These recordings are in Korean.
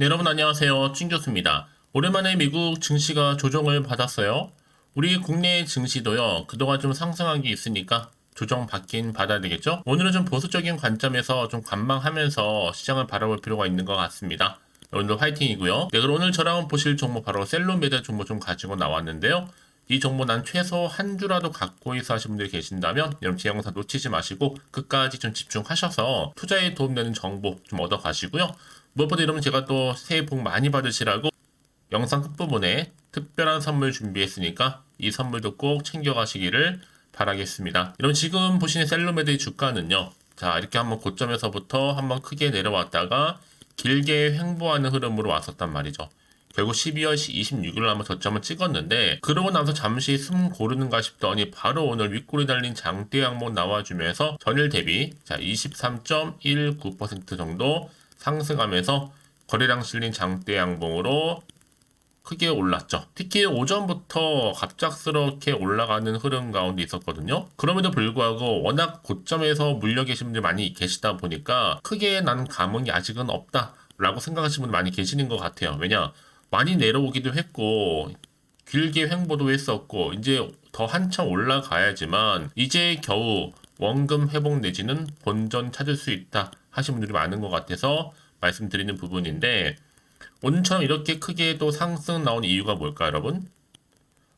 네, 여러분 안녕하세요. 찐 교수입니다. 오랜만에 미국 증시가 조정을 받았어요. 우리 국내 증시도요. 그동안 좀 상승한 게 있으니까 조정 받긴 받아야 되겠죠? 오늘은 좀 보수적인 관점에서 좀 관망하면서 시장을 바라볼 필요가 있는 것 같습니다. 오늘도 화이팅이고요. 네, 그럼 오늘 저랑 보실 종목 바로 셀로메드 종목 좀 가지고 나왔는데요. 이 정보 난 최소 한 주라도 갖고 있어 하시는 분들이 계신다면 여러분 제 영상 놓치지 마시고 끝까지 좀 집중하셔서 투자에 도움되는 정보 좀 얻어 가시고요. 무엇보다 여러분 제가 또 새해 복 많이 받으시라고 영상 끝부분에 특별한 선물 준비했으니까 이 선물도 꼭 챙겨가시기를 바라겠습니다. 여러분 지금 보시는 셀로메드의 주가는요. 자 이렇게 한번 고점에서부터 한번 크게 내려왔다가 길게 횡보하는 흐름으로 왔었단 말이죠. 결국 12월 26일 한번 저점을 찍었는데 그러고 나서 잠시 숨 고르는가 싶더니 바로 오늘 윗골이 달린 장대 항목 나와주면서 전일 대비 자 23.19% 정도 상승하면서 거래량 실린 장대 양봉으로 크게 올랐죠. 특히 오전부터 갑작스럽게 올라가는 흐름 가운데 있었거든요. 그럼에도 불구하고 워낙 고점에서 물려 계신 분들이 많이 계시다 보니까 크게 난 감흥이 아직은 없다 라고 생각하시는 분들 많이 계시는 것 같아요. 왜냐? 많이 내려오기도 했고 길게 횡보도 했었고 이제 더 한참 올라가야지만 이제 겨우 원금 회복 내지는 본전 찾을 수 있다 하신 분들이 많은 것 같아서 말씀드리는 부분인데 오늘처럼 이렇게 크게 또 상승 나온 이유가 뭘까 여러분?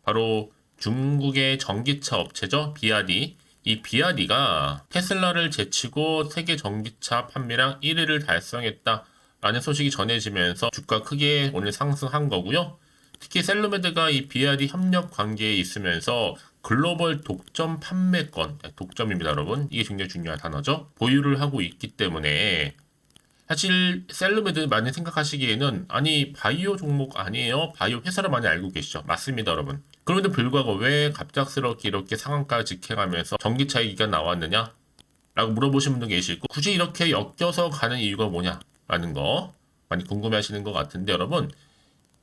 바로 중국의 전기차 업체죠 BRD 이 BRD가 테슬라를 제치고 세계 전기차 판매량 1위를 달성했다 라는 소식이 전해지면서 주가 크게 오늘 상승한 거고요. 특히 셀로메드가 이 BRD 협력 관계에 있으면서 글로벌 독점 판매권, 독점입니다, 여러분. 이게 굉장히 중요한 단어죠. 보유를 하고 있기 때문에 사실 셀로메드 많이 생각하시기에는 아니 바이오 종목 아니에요? 바이오 회사를 많이 알고 계시죠? 맞습니다, 여러분. 그런데 불구하고 왜 갑작스럽게 이렇게 상한가를 직행하면서 전기차 얘기가 나왔느냐? 라고 물어보시는 분도 계시고 굳이 이렇게 엮여서 가는 이유가 뭐냐? 라는 거 많이 궁금해 하시는 것 같은데 여러분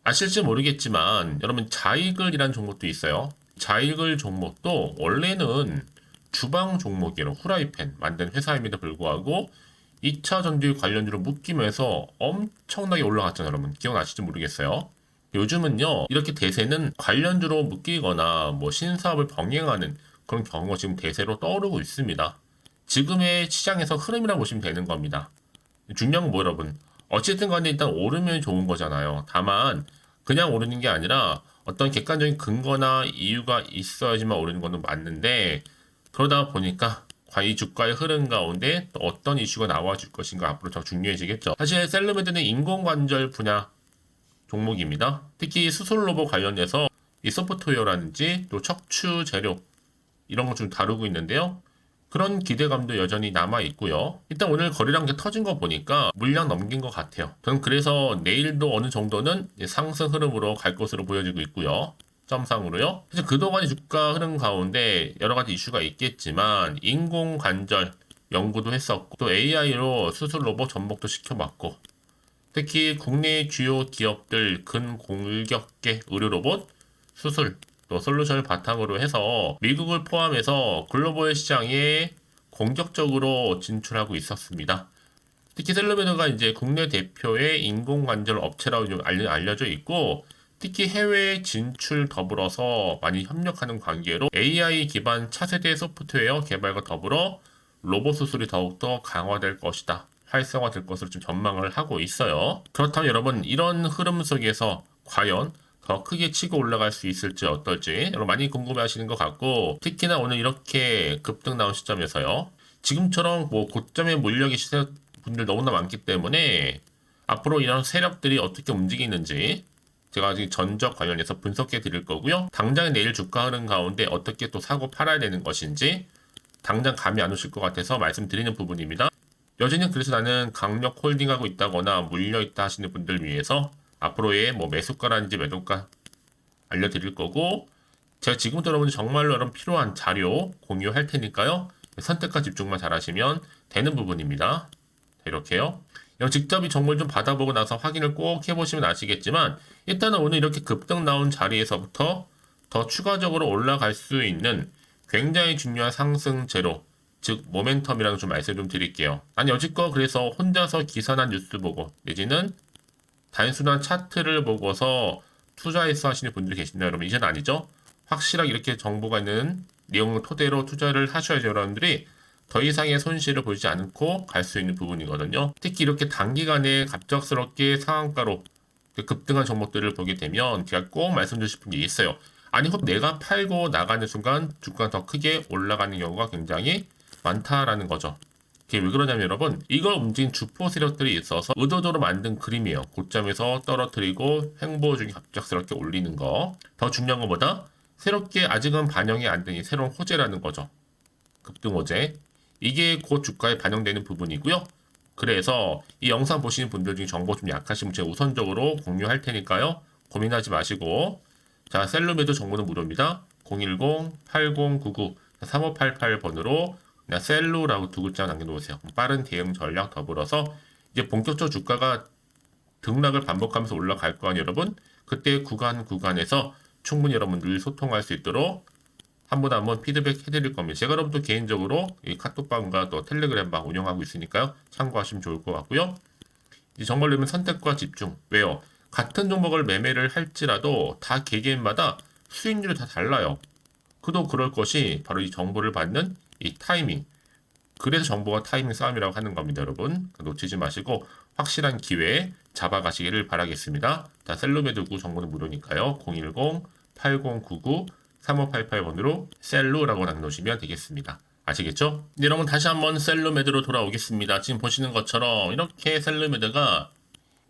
아실지 모르겠지만 여러분 자이글이라는 종목도 있어요. 자이글 종목도 원래는 주방 종목이에요. 후라이팬 만든 회사임에도 불구하고 2차 전지 관련주로 묶이면서 엄청나게 올라갔잖아요. 여러분 기억나실지 모르겠어요. 요즘은요 이렇게 대세는 관련주로 묶이거나 뭐 신사업을 병행하는 그런 경우가 지금 대세로 떠오르고 있습니다. 지금의 시장에서 흐름이라고 보시면 되는 겁니다. 중요한 건 뭐 여러분 어쨌든 간에 일단 오르면 좋은 거잖아요. 다만 그냥 오르는 게 아니라 어떤 객관적인 근거나 이유가 있어야지만 오르는 거는 맞는데 그러다 보니까 과이 주가의 흐름 가운데 또 어떤 이슈가 나와줄 것인가 앞으로 더 중요해지겠죠. 사실 셀러메드는 인공관절 분야 종목입니다. 특히 수술 로봇 관련해서 이 소프트웨어라든지 또 척추 재료 이런 거좀 다루고 있는데요. 그런 기대감도 여전히 남아 있고요. 일단 오늘 거래량 게 터진 거 보니까 물량 넘긴 것 같아요. 저는 그래서 내일도 어느 정도는 상승 흐름으로 갈 것으로 보여지고 있고요. 점상으로요. 그래서 그동안의 주가 흐름 가운데 여러 가지 이슈가 있겠지만 인공 관절 연구도 했었고 또 AI로 수술 로봇 접목도 시켜봤고 특히 국내 주요 기업들 근공격계 의료 로봇 수술 또 솔루션을 바탕으로 해서 미국을 포함해서 글로벌 시장에 공격적으로 진출하고 있었습니다. 특히 셀러베드가 이제 국내 대표의 인공관절 업체라고 좀 알려져 있고 특히 해외 진출 더불어서 많이 협력하는 관계로 AI 기반 차세대 소프트웨어 개발과 더불어 로봇 수술이 더욱더 강화될 것이다. 활성화될 것으로 좀 전망을 하고 있어요. 그렇다면 여러분 이런 흐름 속에서 과연 더 크게 치고 올라갈 수 있을지 어떨지 여러분 많이 궁금해 하시는 것 같고 특히나 오늘 이렇게 급등 나온 시점에서요. 지금처럼 뭐 고점에 몰려 계시는 분들 너무나 많기 때문에 앞으로 이런 세력들이 어떻게 움직이는지 제가 아직 전적 관련해서 분석해 드릴 거고요. 당장 내일 주가 흐름 가운데 어떻게 또 사고 팔아야 되는 것인지 당장 감이 안 오실 것 같아서 말씀드리는 부분입니다. 여전히 그래서 나는 강력 홀딩하고 있다거나 물려 있다 하시는 분들 위해서 앞으로의 뭐 매수가라든지 매도가 알려드릴 거고 제가 지금부터 여러분 정말로 여러분 필요한 자료 공유할 테니까요. 선택과 집중만 잘하시면 되는 부분입니다. 이렇게요. 직접 이 정보를 좀 받아보고 나서 확인을 꼭 해보시면 아시겠지만 일단은 오늘 이렇게 급등 나온 자리에서부터 더 추가적으로 올라갈 수 있는 굉장히 중요한 상승 제로 즉 모멘텀이라는 좀 말씀 좀 드릴게요. 아니 여지껏 그래서 혼자서 기사나 뉴스 보고 내지는 단순한 차트를 보고서 투자해서 하시는 분들이 계신다 여러분 이제는 아니죠? 확실하게 이렇게 정보가 있는 내용을 토대로 투자를 하셔야죠 여러분들이. 더 이상의 손실을 보지 않고 갈 수 있는 부분이거든요. 특히 이렇게 단기간에 갑작스럽게 상한가로 그 급등한 종목들을 보게 되면 제가 꼭 말씀드리고 싶은 게 있어요. 아니 혹 내가 팔고 나가는 순간 주가가 더 크게 올라가는 경우가 굉장히 많다라는 거죠 이게 왜 그러냐면 여러분 이걸 움직인 주포 세력들이 있어서 의도적으로 만든 그림이에요. 고점에서 떨어뜨리고 횡보 중에 갑작스럽게 올리는 거 더 중요한 것보다? 새롭게 아직은 반영이 안된이 새로운 호재라는 거죠. 급등 호재. 이게 곧 주가에 반영되는 부분이고요. 그래서 이 영상 보시는 분들 중에 정보 좀 약하시면 제가 우선적으로 공유할 테니까요. 고민하지 마시고. 자 셀룸에도 정보는 무료입니다. 010-8099-3588번으로 그냥 셀로라고 두 글자 남겨놓으세요. 빠른 대응 전략 더불어서 이제 본격적으로 주가가 등락을 반복하면서 올라갈 거 아니에요, 여러분? 그때 구간 구간에서 충분히 여러분들 소통할 수 있도록 한 번 한 번 피드백 해드릴 겁니다. 제가 여러분도 개인적으로 이 카톡방과 또 텔레그램방 운영하고 있으니까요. 참고하시면 좋을 것 같고요. 이제 정말 려면 선택과 집중. 왜요? 같은 종목을 매매를 할지라도 다 개개인마다 수익률이 다 달라요. 그도 그럴 것이 바로 이 정보를 받는 이 타이밍. 그래서 정보가 타이밍 싸움이라고 하는 겁니다, 여러분. 놓치지 마시고 확실한 기회에 잡아가시기를 바라겠습니다. 자, 셀로메드구 정보는 무료니까요. 010-8099-3588번으로 셀로라고 남겨놓으시면 되겠습니다. 아시겠죠? 네, 여러분 다시 한번 셀로메드로 돌아오겠습니다. 지금 보시는 것처럼 이렇게 셀로메드가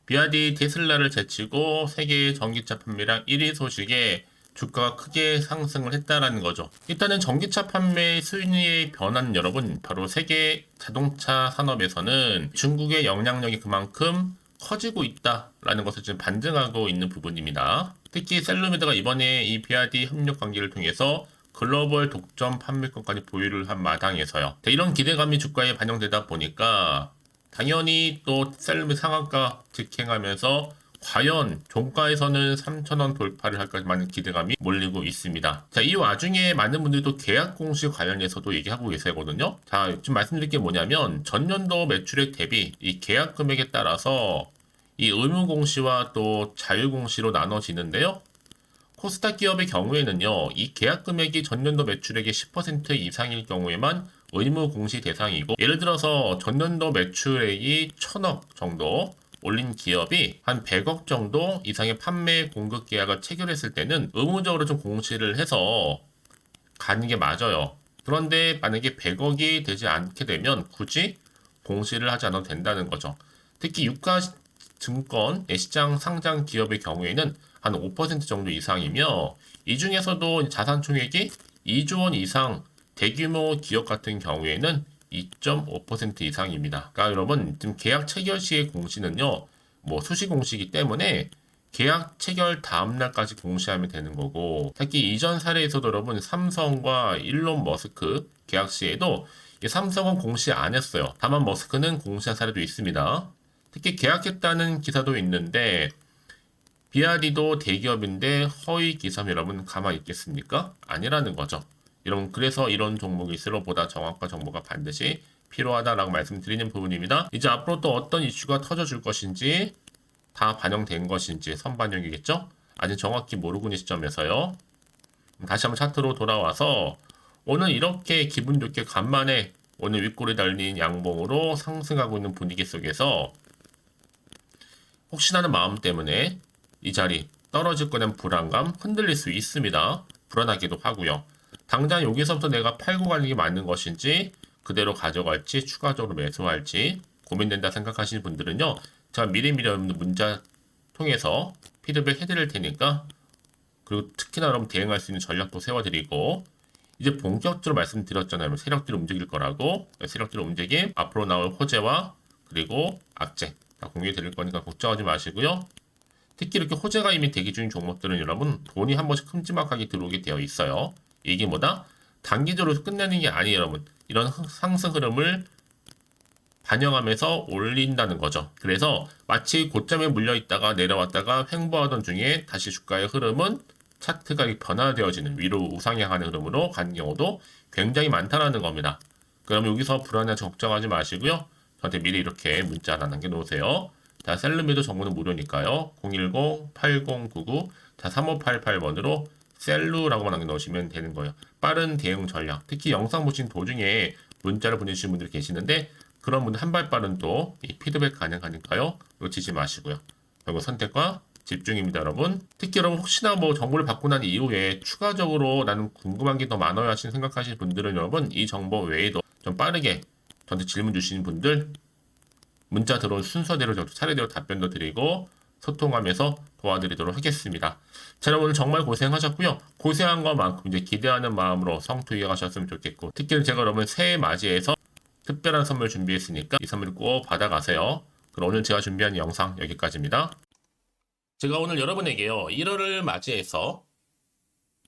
비아디 테슬라를 제치고 세계 전기차 판매량 1위 소식에 주가가 크게 상승을 했다라는 거죠. 일단은 전기차 판매 수익의 변화는 여러분 바로 세계 자동차 산업에서는 중국의 영향력이 그만큼 커지고 있다라는 것을 지금 반증하고 있는 부분입니다. 특히 셀루미드가 이번에 이 비아디 협력 관계를 통해서 글로벌 독점 판매권까지 보유를 한 마당에서요. 이런 기대감이 주가에 반영되다 보니까 당연히 또 셀루미 상한가 직행하면서 과연 종가에서는 3,000원 돌파를 할까 많은 기대감이 몰리고 있습니다. 자, 이 와중에 많은 분들도 계약 공시 관련해서도 얘기하고 계세거든요. 자, 지금 말씀드릴 게 뭐냐면 전년도 매출액 대비 이 계약 금액에 따라서 이 의무 공시와 또 자유 공시로 나눠지는데요. 코스닥 기업의 경우에는요, 이 계약 금액이 전년도 매출액의 10% 이상일 경우에만 의무 공시 대상이고, 예를 들어서 전년도 매출액이 1000억 정도 올린 기업이 한 100억 정도 이상의 판매 공급 계약을 체결했을 때는 의무적으로 좀 공시를 해서 가는 게 맞아요. 그런데 만약에 100억이 되지 않게 되면 굳이 공시를 하지 않아도 된다는 거죠. 특히 유가 증권 시장 상장 기업의 경우에는 한 5% 정도 이상이며 이 중에서도 자산 총액이 2조 원 이상 대규모 기업 같은 경우에는 2.5% 이상입니다. 그러니까 여러분 지금 계약 체결 시의 공시는요. 뭐 수시 공시이기 때문에 계약 체결 다음 날까지 공시하면 되는 거고 특히 이전 사례에서도 여러분 삼성과 일론 머스크 계약 시에도 삼성은 공시 안 했어요. 다만 머스크는 공시한 사례도 있습니다. 특히 계약했다는 기사도 있는데 비아디도 대기업인데 허위 기사 여러분 가만히 있겠습니까? 아니라는 거죠. 여러분 그래서 이런 종목일수록 보다 정확한 정보가 반드시 필요하다라고 말씀드리는 부분입니다. 이제 앞으로 또 어떤 이슈가 터져줄 것인지 다 반영된 것인지 선반영이겠죠? 아직 정확히 모르고 있는 시점에서요. 다시 한번 차트로 돌아와서 오늘 이렇게 기분 좋게 간만에 오늘 윗골이 달린 양봉으로 상승하고 있는 분위기 속에서 혹시나 하는 마음 때문에 이 자리 떨어질 거는 불안감 흔들릴 수 있습니다. 불안하기도 하고요. 당장 여기서부터 내가 팔고 가는 게 맞는 것인지 그대로 가져갈지 추가적으로 매수할지 고민된다 생각하시는 분들은요. 제가 미리미리 문자 통해서 피드백 해드릴 테니까 그리고 특히나 여러분 대응할 수 있는 전략도 세워드리고 이제 본격적으로 말씀드렸잖아요. 세력들이 움직일 거라고 세력들이 움직임 앞으로 나올 호재와 그리고 악재 다 공유해 드릴 거니까 걱정하지 마시고요. 특히 이렇게 호재가 이미 대기 중인 종목들은 여러분 돈이 한 번씩 큼지막하게 들어오게 되어 있어요. 이게 뭐다? 단기적으로 끝내는 게 아니에요, 여러분. 이런 상승 흐름을 반영하면서 올린다는 거죠. 그래서 마치 고점에 물려 있다가 내려왔다가 횡보하던 중에 다시 주가의 흐름은 차트가 변화되어지는 위로 우상향하는 흐름으로 가는 경우도 굉장히 많다는 겁니다. 그럼 여기서 불안해 걱정하지 마시고요. 저한테 미리 이렇게 문자 하나 남겨놓으세요. 자, 셀룸에도 정보는 무료니까요. 010-8099 자, 3588번으로 셀루라고만 넣으시면 되는 거예요. 빠른 대응 전략. 특히 영상 보신 도중에 문자를 보내주신 분들이 계시는데 그런 분들 한 발 빠른 또이 피드백 가능하니까요. 놓치지 마시고요. 그리고 선택과 집중입니다, 여러분. 특히 여러분 혹시나 뭐 정보를 받고 난 이후에 추가적으로 나는 궁금한 게 더 많아요 하시는 생각하시는 분들은 여러분 이 정보 외에도 좀 빠르게 저한테 질문 주시는 분들 문자 들어온 순서대로 저도 차례대로 답변도 드리고 소통하면서 도와드리도록 하겠습니다. 자, 여러분 정말 고생하셨고요. 고생한 것만큼 이제 기대하는 마음으로 성투해 가셨으면 좋겠고 특히 제가 여러분 새해 맞이해서 특별한 선물 준비했으니까 이 선물 꼭 받아가세요. 그럼 오늘 제가 준비한 영상 여기까지입니다. 제가 오늘 여러분에게요. 1월을 맞이해서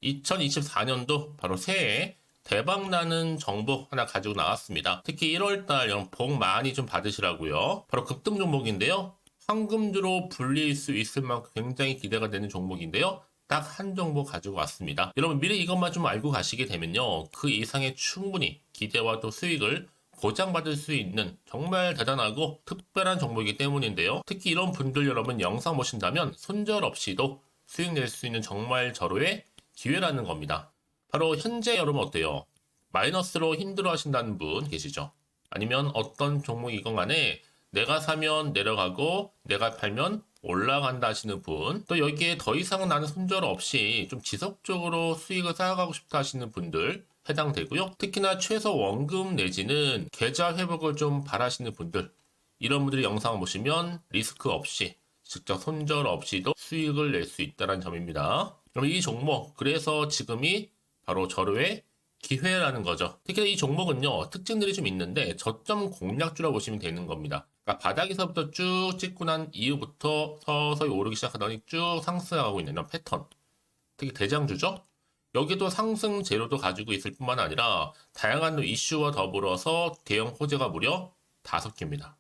2024년도 바로 새해 대박나는 정보 하나 가지고 나왔습니다. 특히 1월달 여러분 복 많이 좀 받으시라고요. 바로 급등 종목인데요. 황금주로 불릴 수 있을 만큼 굉장히 기대가 되는 종목인데요. 딱 한 종목 가지고 왔습니다. 여러분 미리 이것만 좀 알고 가시게 되면요. 그 이상의 충분히 기대와 또 수익을 보장받을 수 있는 정말 대단하고 특별한 종목이기 때문인데요. 특히 이런 분들 여러분 영상 보신다면 손절 없이도 수익 낼 수 있는 정말 절호의 기회라는 겁니다. 바로 현재 여러분 어때요? 마이너스로 힘들어 하신다는 분 계시죠? 아니면 어떤 종목이건 간에 내가 사면 내려가고 내가 팔면 올라간다 하시는 분, 또 여기에 더 이상 나는 손절 없이 좀 지속적으로 수익을 쌓아가고 싶다 하시는 분들 해당되고요. 특히나 최소 원금 내지는 계좌 회복을 좀 바라시는 분들, 이런 분들이 영상을 보시면 리스크 없이 직접 손절 없이도 수익을 낼 수 있다는 점입니다. 그럼 이 종목, 그래서 지금이 바로 절호의 기회라는 거죠. 특히 이 종목은요, 특징들이 좀 있는데 저점 공략주라 보시면 되는 겁니다. 그러니까 바닥에서부터 쭉 찍고 난 이후부터 서서히 오르기 시작하더니 쭉 상승하고 있는 이런 패턴. 특히 대장주죠? 여기도 상승 재료도 가지고 있을 뿐만 아니라 다양한 이슈와 더불어서 대형 호재가 무려 다섯 개입니다.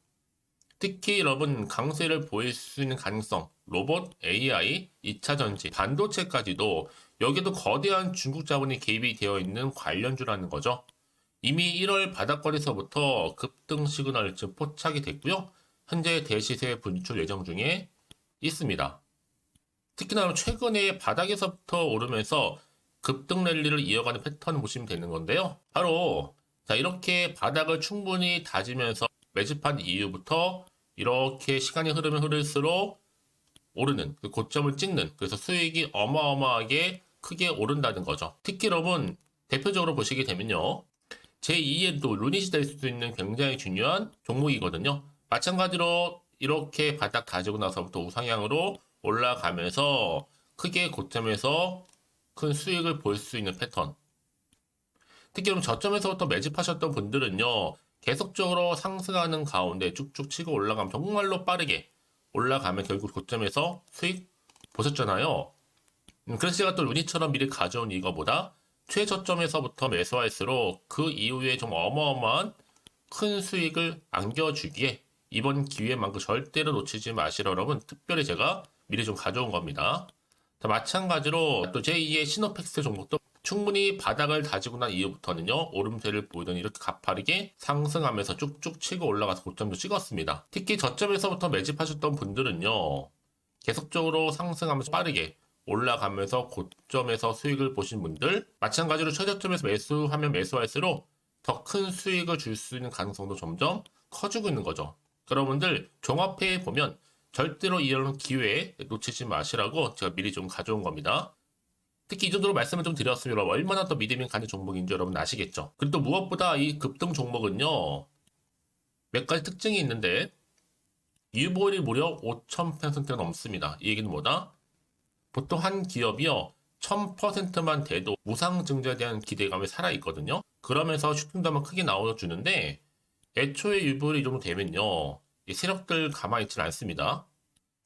특히 여러분 강세를 보일 수 있는 가능성, 로봇, AI, 2차 전지, 반도체까지도 여기도 거대한 중국 자본이 개입이 되어 있는 관련주라는 거죠. 이미 1월 바닥거리서부터 급등 시그널 즉 포착이 됐고요. 현재 대시세 분출 예정 중에 있습니다. 특히나 최근에 바닥에서부터 오르면서 급등 랠리를 이어가는 패턴을 보시면 되는 건데요. 바로 자 이렇게 바닥을 충분히 다지면서 매집한 이후부터 이렇게 시간이 흐르면 흐를수록 오르는 그 고점을 찍는 그래서 수익이 어마어마하게 크게 오른다는 거죠. 여러분 대표적으로 보시게 되면요. 제2의 또 루닛이 될수 있는 굉장히 중요한 종목이거든요. 마찬가지로 이렇게 바닥 다지고 나서부터 우상향으로 올라가면서 크게 고점에서 큰 수익을 볼 수 있는 패턴. 특히 그럼 저점에서부터 매집하셨던 분들은요, 계속적으로 상승하는 가운데 쭉쭉 치고 올라가면 정말로 빠르게 올라가면 결국 고점에서 수익 보셨잖아요. 음, 그래서 제가 또 루니처럼 미리 가져온 이거보다 최저점에서부터 매수할수록 그 이후에 좀 어마어마한 큰 수익을 안겨주기에 이번 기회만큼 절대로 놓치지 마시라 여러분 특별히 제가 미리 좀 가져온 겁니다. 자, 마찬가지로 또 제2의 시노팩스 종목도 충분히 바닥을 다지고 난 이후부터는요 오름세를 보이더니 이렇게 가파르게 상승하면서 쭉쭉 치고 올라가서 고점도 찍었습니다. 특히 저점에서부터 매집하셨던 분들은요 계속적으로 상승하면서 빠르게 올라가면서 고점에서 수익을 보신 분들 마찬가지로 최저점에서 매수하면 매수할수록 더 큰 수익을 줄 수 있는 가능성도 점점 커지고 있는 거죠. 여러분들 종합해 보면 절대로 이런 기회에 놓치지 마시라고 제가 미리 좀 가져온 겁니다. 특히 이 정도로 말씀을 좀 드렸으면 얼마나 더 믿음이 가는 종목인지 여러분 아시겠죠? 그리고 또 무엇보다 이 급등 종목은요 몇 가지 특징이 있는데 유보율이 무려 5,000%가 넘습니다. 이 얘기는 뭐다? 보통 한 기업이요 1000%만 돼도 무상 증자에 대한 기대감이 살아있거든요. 그러면서 슈팅도 크게 나와주는데 애초에 유보율이 좀 되면요 이 세력들 가만히 있지는 않습니다.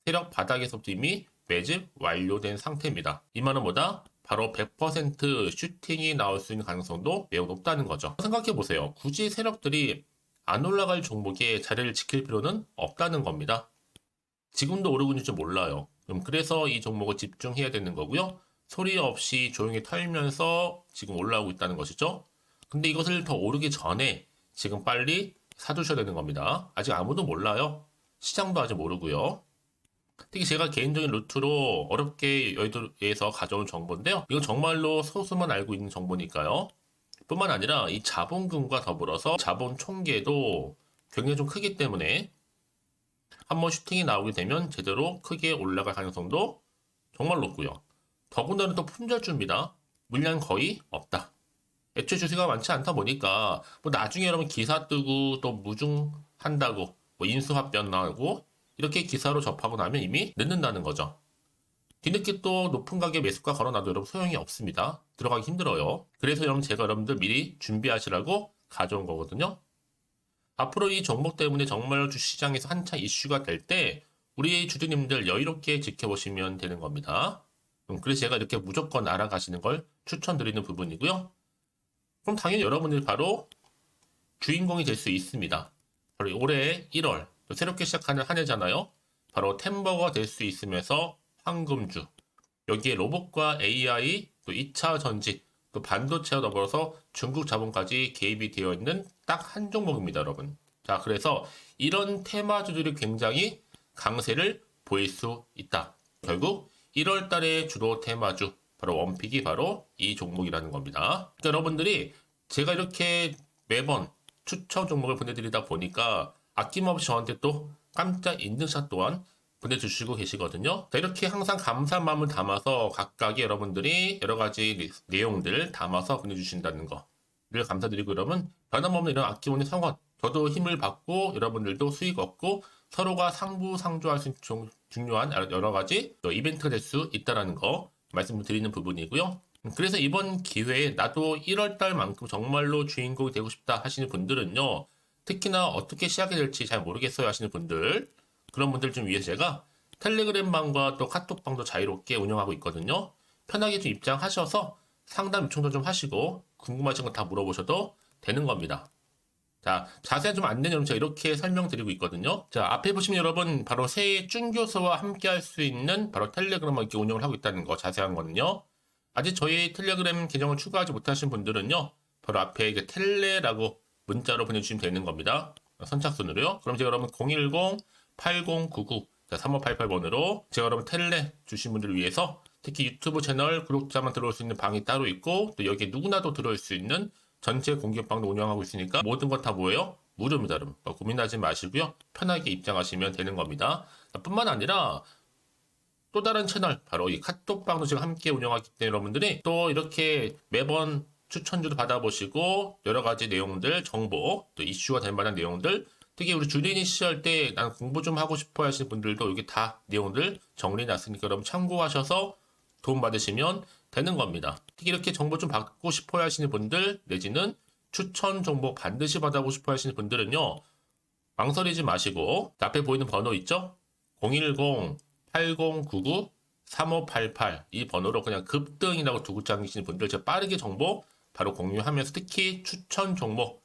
세력 바닥에서부터 이미 매집 완료된 상태입니다. 이 말은 뭐다? 바로 100% 슈팅이 나올 수 있는 가능성도 매우 높다는 거죠. 생각해 보세요. 굳이 세력들이 안 올라갈 종목에 자리를 지킬 필요는 없다는 겁니다. 지금도 오르고 있는지 몰라요. 그럼 그래서 이 종목을 집중해야 되는 거고요. 소리 없이 조용히 털면서 지금 올라오고 있다는 것이죠. 근데 이것을 더 오르기 전에 지금 빨리 사두셔야 되는 겁니다. 아직 아무도 몰라요. 시장도 아직 모르고요. 특히 제가 개인적인 루트로 어렵게 여의도에서 가져온 정보인데요. 이건 정말로 소수만 알고 있는 정보니까요. 뿐만 아니라 이 자본금과 더불어서 자본 총계도 굉장히 좀 크기 때문에 한번 슈팅이 나오게 되면 제대로 크게 올라갈 가능성도 정말 높고요. 더군다나 또 품절주입니다. 물량 거의 없다. 애초에 주식가 많지 않다 보니까 뭐 나중에 여러분 기사 뜨고 또 무중한다고 뭐 인수합병 나오고 이렇게 기사로 접하고 나면 이미 늦는다는 거죠. 뒤늦게 또 높은 가격 매수가 걸어놔도 여러분 소용이 없습니다. 들어가기 힘들어요. 그래서 여러분 제가 여러분들 미리 준비하시라고 가져온 거거든요. 앞으로 이 종목 때문에 정말 주시장에서 한차 이슈가 될 때 우리 주주님들 여유롭게 지켜보시면 되는 겁니다. 음, 그래서 제가 이렇게 무조건 알아가시는 걸 추천드리는 부분이고요. 그럼 당연히 여러분들이 바로 주인공이 될 수 있습니다. 바로 올해 1월 또 새롭게 시작하는 한 해잖아요. 바로 템버가 될 수 있으면서 황금주 여기에 로봇과 AI 또 2차 전지 또 반도체와 더불어서 중국 자본까지 개입이 되어 있는 딱 한 종목입니다, 여러분. 자, 그래서 이런 테마주들이 굉장히 강세를 보일 수 있다. 결국 1월 달의 주로 테마주 바로 원픽이 바로 이 종목이라는 겁니다. 그러니까 여러분들이 제가 이렇게 매번 추천 종목을 보내드리다 보니까 아낌없이 저한테 또 깜짝 인증샷 또한 보내주시고 계시거든요. 자, 이렇게 항상 감사한 마음을 담아서 각각의 여러분들이 여러 가지 내- 내용들 담아서 보내주신다는 거를 감사드리고 여러분 변함없는 이런 아낌없는 성원 저도 힘을 받고 여러분들도 수익 얻고 서로가 상부상조할 수 있는 종- 중요한 여러 가지 또 이벤트가 될 수 있다는 거 말씀드리는 부분이고요. 그래서 이번 기회에 나도 1월 달만큼 정말로 주인공이 되고 싶다 하시는 분들은요. 특히나 어떻게 시작이 될지 잘 모르겠어요 하시는 분들 그런 분들 좀 위해서 제가 텔레그램 방과 또 카톡 방도 자유롭게 운영하고 있거든요. 편하게 좀 입장하셔서 상담 요청도 좀 하시고 궁금하신 거 다 물어보셔도 되는 겁니다. 자, 자세한 좀 안내는 여러분 제가 이렇게 설명드리고 있거든요. 자, 앞에 보시면 여러분 바로 새해 준교수와 함께 할 수 있는 바로 텔레그램을 이렇게 운영을 하고 있다는 거 자세한 거는요. 아직 저희 텔레그램 계정을 추가하지 못하신 분들은요. 바로 앞에 이제 텔레라고 문자로 보내주시면 되는 겁니다. 선착순으로요. 그럼 제가 여러분 010-8099 3588번으로 제가 여러분 텔레 주신 분들을 위해서 특히 유튜브 채널 구독자만 들어올 수 있는 방이 따로 있고 또 여기에 누구나 도 들어올 수 있는 전체 공개방도 운영하고 있으니까 모든 것다 뭐예요? 무료입니다, 여러분. 뭐 고민하지 마시고요. 편하게 입장하시면 되는 겁니다. 뿐만 아니라 또 다른 채널 바로 이 카톡방도 지금 함께 운영하기 때문에 여러분들이 또 이렇게 매번 추천주도 받아보시고 여러 가지 내용들 정보 또 이슈가 될 만한 내용들 특히 우리 주린이 시절 때 난 공부 좀 하고 싶어 하시는 분들도 여기 다 내용들 정리해 놨으니까 여러분 참고하셔서 도움 받으시면 되는 겁니다. 특히 이렇게 정보 좀 받고 싶어 하시는 분들 내지는 추천 정보 반드시 받아보고 싶어 하시는 분들은요. 망설이지 마시고 앞에 보이는 번호 있죠? 010-8099-3588 이 번호로 그냥 급등이라고 두고 당기시는 분들 제가 빠르게 정보 바로 공유하면서 특히 추천 종목